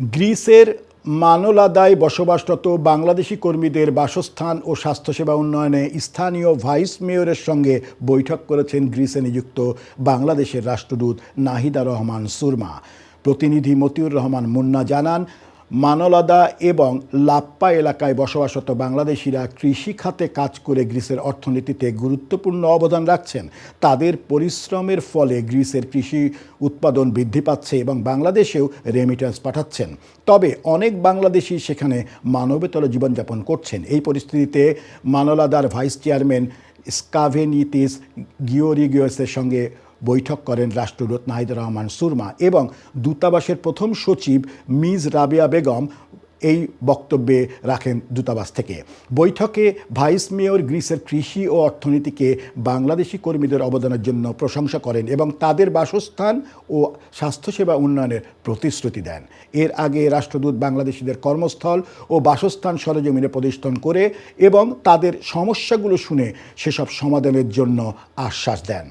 গ্রিসের মানলাদায় বসবাসরত বাংলাদেশি কর্মীদের বাসস্থান ও স্বাস্থ্যসেবা উন্নয়নে স্থানীয় ভাইস মেয়রের সঙ্গে বৈঠক করেছেন গ্রিসে নিযুক্ত বাংলাদেশের রাষ্ট্রদূত নাহিদা রহমান সুরমা। প্রতিনিধি মতিউর রহমান মুন্না জানান মানলাদা এবং লাপ্পা এলাকায় বসবাসরত বাংলাদেশিরা কৃষি খাতে কাজ করে গ্রিসের অর্থনীতিতে গুরুত্বপূর্ণ অবদান রাখছেন। তাদের পরিশ্রমের ফলে গ্রিসের কৃষি উৎপাদন বৃদ্ধি পাচ্ছে এবং বাংলাদেশেও রেমিটেন্স পাঠাচ্ছেন। তবে অনেক বাংলাদেশি সেখানে মানবেতর জীবনযাপন করছেন। এই পরিস্থিতিতে মানলাদার ভাইস চেয়ারম্যান স্কাভেনিতিস গিওরিগিওসের সঙ্গে বৈঠক করেন রাষ্ট্রদূত নাহিদুর রহমান সুরমা এবং দূতাবাসের প্রথম সচিব মিজ রাবিয়া বেগম এই বক্তব্যে রাখেন দূতাবাস থেকে। বৈঠকে ভাইস মেয়র গ্রিসের কৃষি ও অর্থনীতিকে বাংলাদেশি কর্মীদের অবদানের জন্য প্রশংসা করেন এবং তাদের বাসস্থান ও স্বাস্থ্যসেবা উন্নয়নের প্রতিশ্রুতি দেন। এর আগে রাষ্ট্রদূত বাংলাদেশিদের কর্মস্থল ও বাসস্থান সরজমিনে প্রতিষ্ঠান করে এবং তাদের সমস্যাগুলো শুনে সেসব সমাধানের জন্য আশ্বাস দেন।